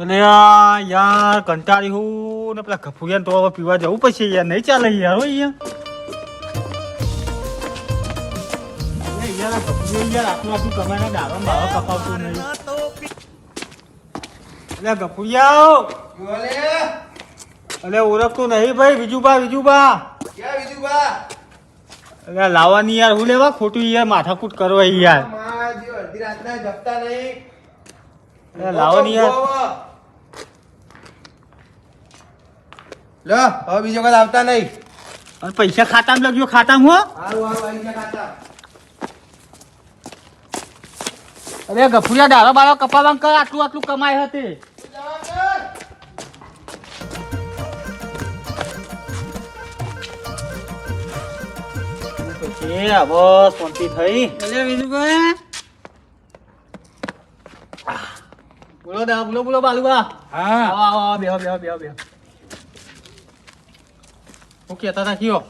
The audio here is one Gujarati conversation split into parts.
એટલે યાર કંટાળી હું ને પેલા ગફુરિયાને તો હવે પીવા જવું પછી યાર નહીં ચાલે યાર હોય યાર. યાર ગફુરિયો યાર આટલું આટલું કમાઈને દારો ને બારો નહીં. ગફુરિયા બોલે. એટલે ઓળખતું નહીં ભાઈ બીજું બા બીજું બા ક્યાં બીજું બા એટલે લાવવાની યાર હું લેવા? ખોટું યાર માથાકૂટ કરો યાર. અડધી રાતના જપતા નહીં. એટલે લાવવાની યાર. લો હવે બીજો કઈ આવતા નહીં. અને પૈસા ખાતામાં લખજો ખાતામાં હો. હારું હારું આવી ગયા કાકા અરે ગફુરિયા ડાળો બારો કપાવા કર આટલું આટલું કમાય હતી પછી હવે શાંતિ થઈ. એટલે બોલો દા બોલો બોલો બાલુબા. હા. આવો આવો બેહો બેહો બેહો બેહો. હું કહેતા હતા કયો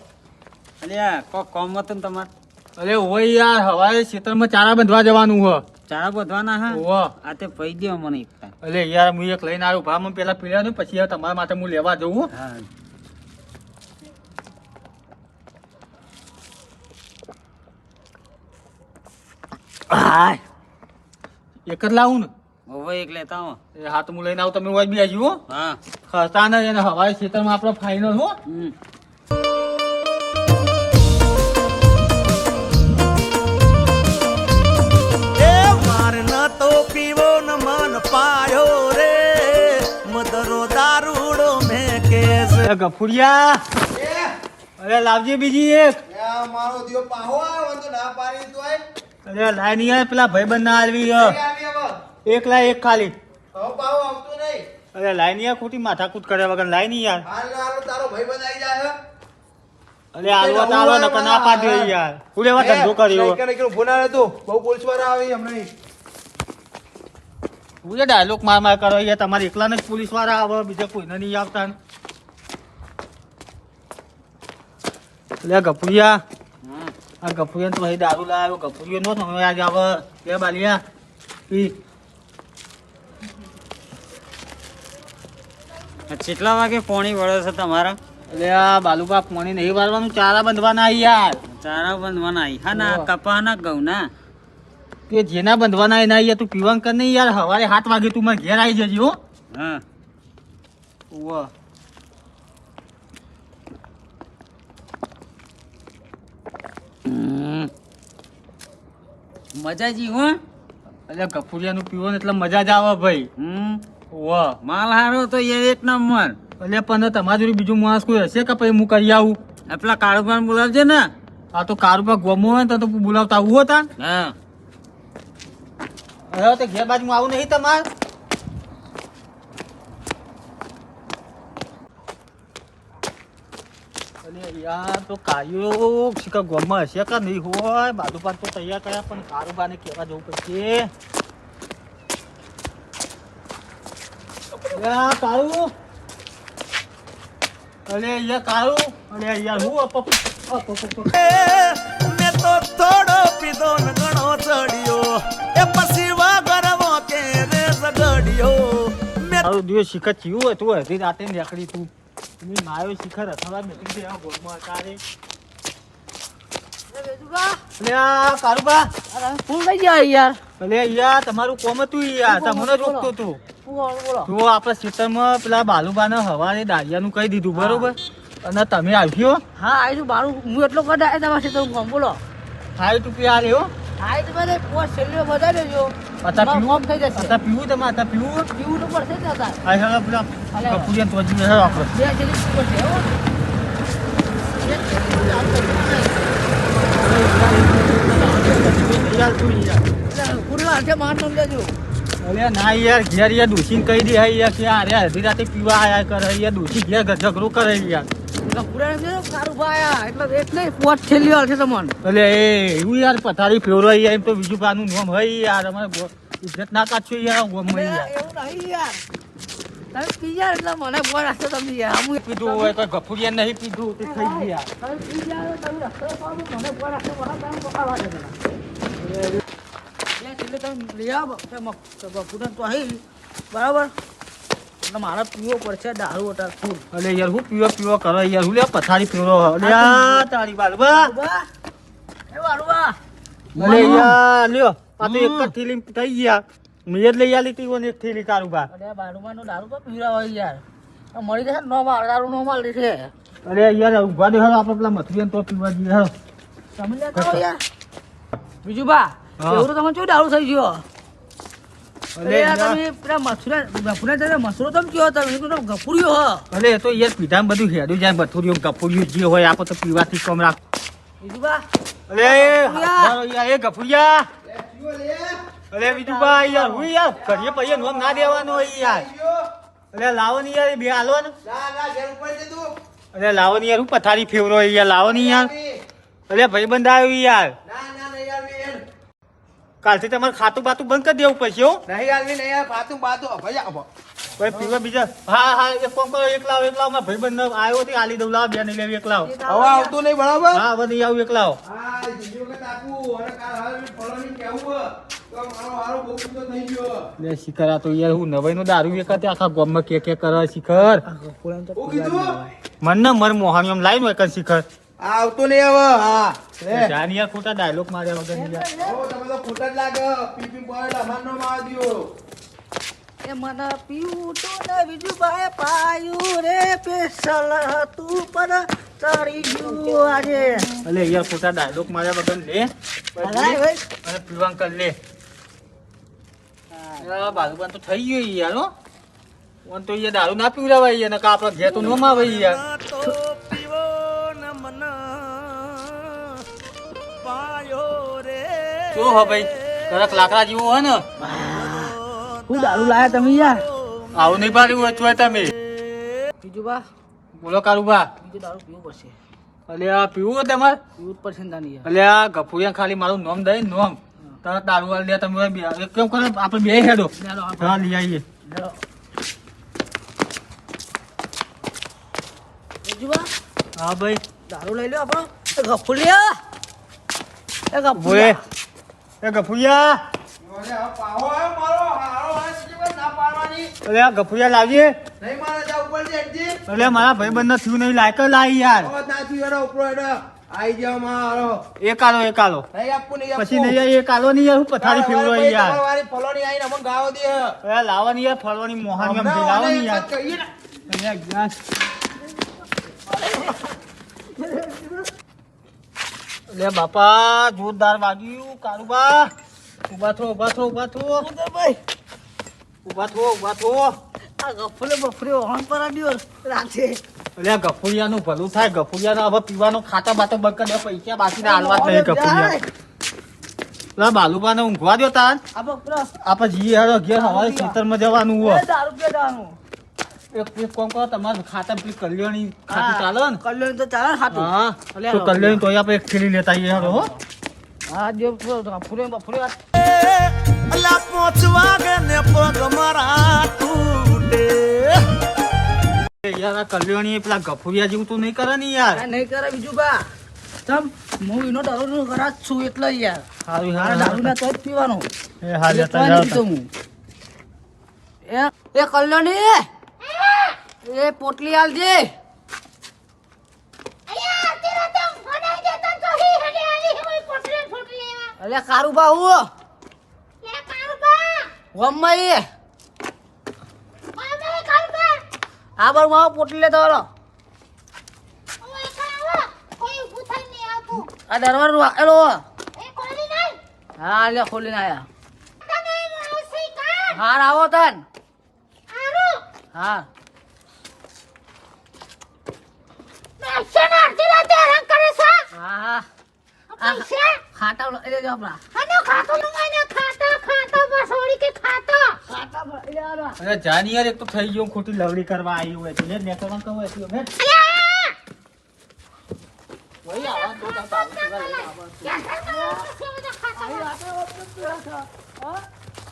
અલ્યા કોક કોમ હતું ને તમારે? અરે ઓય યાર હવારે ખેતરમાં ચારા બંધવા જવાનું હો. ચારા બધવાના હા? ઓહો. આ તે પૈ દ્યો મને એક ટાઈમ. અરે યાર હું એક લઈને આવ્યો ભા મને પેલા પીડ્યા ને પછી હવે તમારા માટે હું લેવા જઉં હો. હા. હાય એક જ લાવું ને? ઓવે એક લેતા હો એ હા તો હું લઈને આવું. તમે હોય બી આવજો હો. હા. ખસતા ને એને હવારે ખેતરમાં આપણો ફાઇનલ હો. અરે ગફુરિયા. અરે લાવજે બીજી એક. મારો દિયો પાહો આવ્યો તો ના પાડી તોય અરે લાઈ યાર પેલા ભાઈ ના આલવી આવી એક લાય એક ખાલી. પાહો આવતો નહીં અરે લાય યાર ખોટી માથાકૂટ કર્યા વગર લાય નહીં યાર. હાલ હાલ તારો ભાઈ આવી જાય અરે આલવા તો આલવા નકર ના પાડ્યો યાર. પૂરે વાત ધંધો કર્યો? કઈ કઈ બહુ આવી હમણાં હું ડાયલોગ માર માર કરો યાર તમારે એકલાને જ પોલીસવાળા આવે બીજા કોઈને નહીં આવતા ને. લે ગફુરિયા. હા આ ગફુરિયા તો અહીં દારૂ લાવ્યો. ગપુરિયો નો તમે આજે આવે લે બાલિયા. પી. કેટલા વાગે પોણી વળે છે તમારા? એટલે આ બાલુબા પાણી નહીં વાળવાનું ચારા બંધવાના યાર. ચારા બંધવાના હા ના. કપાના ઘઉં ના. તે જેના બંધવાના એના યાર તું પીવાનું કર નહીં યાર. સવારે સાત વાગે તું મારા ઘેર આવી જજો હો. હા ઉવ્વ. હમ. મજા જી હો. એટલે ગફુરિયાનું પીવો ને એટલે મજા જ આવે ભાઈ. હમ. વાહ માલ હારો તો એ એક નંબર. એટલે પણ તમારા જોડે બીજું માણસ કોઈ હશે કે પછી હું કરી આવું? એટલા પેલા કાળુભાઈ બોલાવજે ને. આ તો કારોબાર ગમો હોય તો બોલાવતા આવું હતા. હા. હવે તો ઘેર બાજુ આવું નહીં તમારે અલે યાર તો કાર્યો શીખા ગોમમાં હશે કે નહીં હોય? બાજુપાન તો તૈયાર કર્યા પણ કારુબાને કહેવા જવું પડશે. યા કાળુ યાર કાળુ અલે યાર હું અપ. મેં તો થોડો પીધો ને ઘણો ચડ્યો. એ પછી વગરવો કે રે ઝઘડ્યો મેં તારું દિવસ શિખર ચીવું હતું રાતે નીકળી તું. માયો શિખર અથવા મેં છે આ ગોળમાં તારે. અલે આ કારુબા ફૂલ લઈ જાય યાર? અલે યાર તમારું કોમ હતું યાર. તમને રોકતો તું બોલો? બોલો આપણા ખેતરમાં પેલા બાલુબાને હવારે દાળિયાનું કહી દીધું બરોબર? અને તમે આવ્યો હા આવીશું. બારું હું એટલો કદાચ તમારે છે કોમ બોલો. હાઈ ટુપી આ રહ્યો હા. એ તો બધે પોસ છેલ્લો બધા દેજો અત્યારે પીવું? કામ થઈ જશે. અત્યારે પીવું તમે અત્યારે પીવું? પીવું તો પડશે જ ને પેલા. તો હજી આપણે બે પીવું હો. યાર ના ઘેર યાર ડોસીને કહી દે યાર કે અરે અડધી રાતે પીવા આયા કરે યાર ડોસી ઘેર ઝઘડો કરે યાર. એટલે એ એવું યાર પથારી ફેવરાઈ એમ તો બીજું પાનું નામ હોય યાર. અમારે ઇજ્જત ના કાઢશો યાર યાર. એવું નહીં યાર. તમે પી એટલે મને બોલ રાખશો તમે યાર. આમ પીધું હોય તો ગફુરિયા નહીં પીધું તે થઈ ગયા. તમે પી તમે રસ્તો પાડો મને બોલ રાખશો મને તમે પકડવા દે એટલે તમે લઈ આવો બપોરે તો અહીં. બરાબર? એટલે મારે પીવો પડશે દારૂ અટાર ફૂલ. અલે યાર હું પીવો પીવો કરો યાર હું લે પથારી પીવો. અલે તારી બાલવા એ વાળુબા. અલે યાર લ્યો આ તો એક જ થેલી થઈ ગયા. મેં લઈ આલી તી ઓને એક થેલી કારુબા અરે નો દારૂ તો પીવડા હોય યાર મળી જશે નો માલ દારૂ નો માલ છે અરે યાર ઊભા દે હાલો આપણે પેલા મથુરિયન તો પીવા જઈએ હાલો સમજ લેતા યાર. બીજું બા એવું તો તમે શું દારૂ થઈ ગયો? અલે અરે તમે પેલા મથુરા ગફુરા તમે મસૂરો તમે કયો તમે તો ગફુરિયો હ અલે તો યાર પીધામાં બધું હેડું જાય મથુરિયું ગફુરિયું જે હોય આપણે તો પીવાથી કમ રાખ. બીજું બા અલે એ ગફુરિયા. બા યાર હું યાર કરીએ પછી નોમ ના દેવાનો હોય યાર. અલે લાવો ને યાર એ બે હાલો ને અલે લાવો ને યાર હું પથારી ફેવરો હોય યાર લાવો ને યાર. અરે ભાઈ બંધ આવ્યો યાર. કાલથી તમારે ખાતું બાતું બંધ કરી દેવું પડશે હો. નહીં આલવી નહીં ખાતું પાતું પાતું ભાઈ આપો કોઈ પીવા બીજા હા હા એક ફોન કરો એક લાવો એક લાવો. ભાઈ બંધ આવ્યો હતી આલી દઉં લાવો બે નહીં લેવી એક લાવો. હવે આવતું નહીં બરાબર? હા હવે નહીં આવું એક લાવો. હા બીજી વખત આપું. અને કાલ હવે ફળોની કહેવું હે. તો મારો હારો બહુ ઊંચો થઈ ગયો. લે શિખર આ તો યાર હું નવાઈ નો દારૂ વેકાતે આખા ગામમાં કે કે કરે શિખર. હું કીધું? મન ને મર મોહાણી આમ લાઈ નો એક શિખર. આવતું નહીં હવે હા. લે. જાન ખોટા ડાયલોગ માર્યા વગરની ઓ તમે તો ખોટા જ લાગે. પીપી બોય પડે અમારનો માં દ્યો. એ મને પીવું તો ને બીજું ભાઈ પાયું રે પેશલ તું પર ચડી ગયું આજે. અલે યાર ખોટા ડાયલોગ માર્યા વગર લે અને પીવાન કર લે બાજુબાન તો થઈ ગયું યાર હો. ઓન તો યાર દારૂ ના પીવડાવાય યાર નકા આપણા ઘેર તો નોમ આવે યાર. શું હો ભાઈ? કરક લાકડા જેવું હોય ને? હું દારૂ લાયા તમે યાર? આવું નહીં પાડ્યું હોય તોય તમે. બીજું બા? બોલો કારુબા બીજું દારૂ પીવું પડશે. અલે આ પીવું તમારે? પીવું જ પડશે તાની અલે આ ગફુરિયા ખાલી મારું નોમ દઈ નોમ. તરત દારૂ વાળી લે તમે કેમ કરો આપણે બે હેડો. હા લઈ આવીએ. બીજું બા? હા ભાઈ. દારૂ લઈ લો આપણો. ગફુરિયા. એ બોલે ગફુલિયા એ ગફુરિયા. અલે આ ગફુરિયા લાવીએ. મારે ભાઈબંધ થયું નહીં લાયક લાવી યાર. આઈ જાઓ મારો એક આલો એક આલો. નહીં નહીં પછી નહીં યાર એક આલો નહીં હું પથારી ફેરવો યાર. તમારી વાળી આઈને અમને ગાવો દે. અરે લાવવાની યાર ફરવાની મોહાની આમ હમણાં લાવવાની યાર. એક જ કહીએ ને. અરે ગ્લાસ. લે બાપા જોરદાર વાગ્યું. કારુબા ઊભા થો ઊભા થો ઊભા થો. ભાઈ ઊભા થો ઊભા થો. આ ગફુલે બફરે ઓન પર આડ્યો રાતે. અલે ગફુરિયાનું ભલું થાય. ગફુરિયાનો હવે પીવાનો ખાતા બાતો બંધ કરી પૈસા બાકી હાલવા જ નહીં ગફુરિયા લા બાલુબાને ઊંઘવા દો તાન. આપણે જઈએ હેડો ઘેર હવારે ખેતરમાં જવાનું હોય. દારૂ પીવાનું એક એક કોમ કરો તમારું ખાતા પેલી કલ્યાણી ખાતું ચાલે ને? કલ્યાણ તો ચાલે ખાતું. હા તો કલ્યાણી તોય આપણે એક થેલી લેતા આવીએ હેડો હો. હા જે ગફુલે બફુલે અલા પોચ વાગે ને પગ મારા તૂટે. યાર આ કલ્યાણી પેલા ગફુરિયા જેવું તું નહીં કરે ને યાર. નહીં કરે બીજું બા. તમ હું એનો દારૂ નો છું એટલે યાર. હારું મારે દારૂ ના તો જ પીવાનો. એ હા પીતો હું. એ એ કલ્યાણી! એ પોટલી દે. અલે કારું બા હું વમ્મા એ આ બાર માવો પોટલી લેતો હાલો. આ દરવાજો હા લે ખોલીને આયા હા આવો તન. હા. હા હા. ખાટા લઈ લેજો આપણા. ખાટા લઈ લેવાનો. અરે જાની યાર એક તો થઈ ગયો ખોટી લવડી કરવા આવી હોય છે. ને કહું અમે તો તાર બાબુ ભેગા લઈને આવા.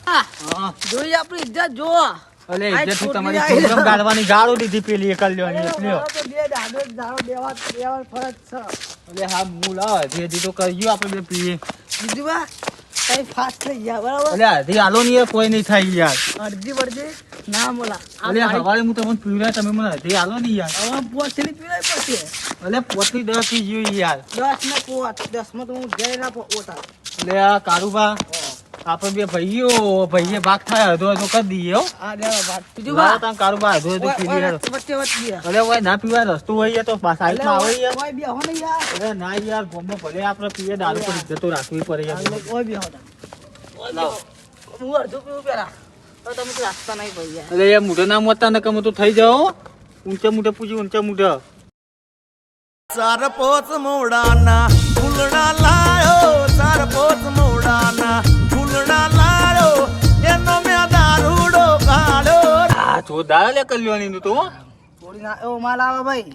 હા, હા. જોઈ આપણી ઇજ્જત જો અલે ઇજ્જત તમારી. પ્રોગ્રામ ગાળવાની ગાળો દીધી પેલી એ કલ્યાણી એટલે બે દાડો દાડો દેવા દેવા ફરજ છે. અલે હા હું લાવ હજી તો આપણે બે પીએ. બીજું વા કઈ ફાસ્ટ થઈ ગયા બરાબર? અલે આધી આલો નહીં કોઈ નહીં થાય યાર. અડધી વડધી ના બોલા. અલે હવારે હું તમને પીવડાય તમે મને અડધી આલો ને યાર. હવે પોચલી પીવાય પડશે અલે પોતની દસથી જીવ યાર. દસ ને પોચ દસમાં તો હું જઈ ના પોતા અલે આ કારુબા આપણે બે ભાઈઓ ભાઈએ ભાગ થાય હતો તો કરી દઈએ હો. આ દેવા બીજું પી વચ્ચે વચ્ચે ઓય ના પીવાય રસ્તો હોય તો સાઈડમાં આવે યાર. ઓય બે ને યાર. અરે ના યાર ગોમો ભલે આપણે પીએ દારૂ પર ઇજ્જતો રાખવી પડે યાર. ઓય બે હો લાવો. હું. અડધું પીવું પેલા. તો તમે તો રાખતા નહીં ભાઈ યાર. અલે યાર મોઢે ના મોતા ને કમો તો થઈ જાઓ ઊંચા મોઢે પૂછી ઊંચા મોઢે. સાર પોચ મોડાના ફૂલડા લાયો સાર પોચ મોડાના જોરદાર લે કલ્યાણી નું તો થોડી ના એવો માલ આવે ભાઈ.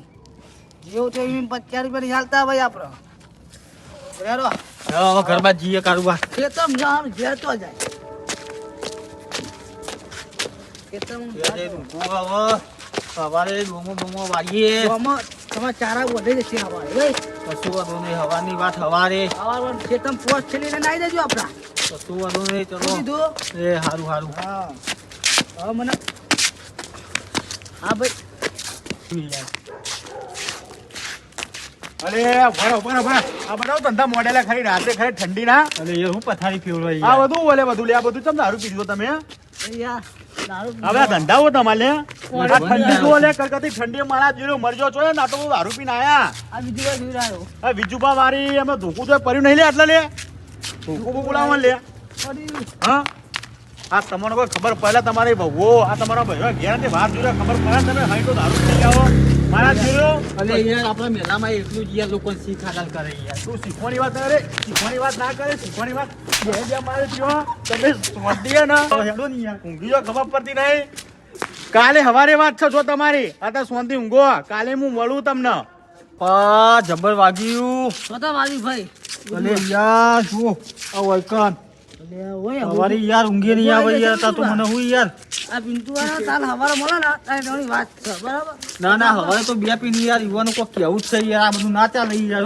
જેવું છે એમ પચાસ રૂપિયા ની હાલતા ભાઈ આપડે. રેડો. હવે હવે ઘર બાદ જઈએ કારુબા ખેતમ જવાનું ઘેર તો જાય. હવાની વાત હવારે. ખેતમ છેલ્લીને નાઈ દેજો આપડા. કશું વાંધો નહીં ચલો. એ સારું સારું હા. હવે મને હા ભાઈ. અરે ભરો ભરો ભરો. આ બધા ધંધા મોડેલા ખરી રાત્રે ખરી ઠંડી ના અલે યાર હું પથારી આ. બધું ઓલે બધું લે આ બધું ચમ દારૂ પીધો તમે એ યાર દારૂ હવે ધંધાઓ તમારે આ ઠંડી તો લે કલકત્તી ઠંડી મારા જીરો મરજો છો ના તો દારૂ પીને આયા. આ બીજું કોઈ જોઈ રહ્યો વાળી અમે ધોકું તો પડ્યું નહીં લે એટલે લે. ધોકું બહુ લે? હા? આ તમને કોઈ ખબર પડે તમારી ભવો આ તમારા ભાઈઓ ઘેરથી બહાર જોડે ખબર પડે તમે હાઈ તો દારૂ પી આવો મારા જીરો. અને યાર આપણા મેલામાં એટલું જ યાર લોકો શીખાડાલ કરે યાર. તું શીખવાની વાત કરે શીખવાની વાત ના કરે શીખવાની વાત બે બે મારે પીવો તમે સ્વાદીએ ને. હેડો નહીં યાર ઊંઘી જો ખબર પડતી નહીં. કાલે હવારે વાત છે જો તમારી. અત્યારે સોનથી ઊંઘો. કાલે હું મળું તમને. પા જબર વાગ્યું. સ્વતઃ વાગ્યું ભાઈ. અલે યાર શું આ વૈકન અલે યાર ઊંઘી નહીં આવે યાર તા તો મને હું યાર. આ પિન્ટુ વાળા તાલ હવારે મળે ને તારે વાત છે બરાબર? ના ના હવે તો બે પીની યાર યુવાનો કો કેવું જ છે યાર આ બધું ના ચાલે યાર.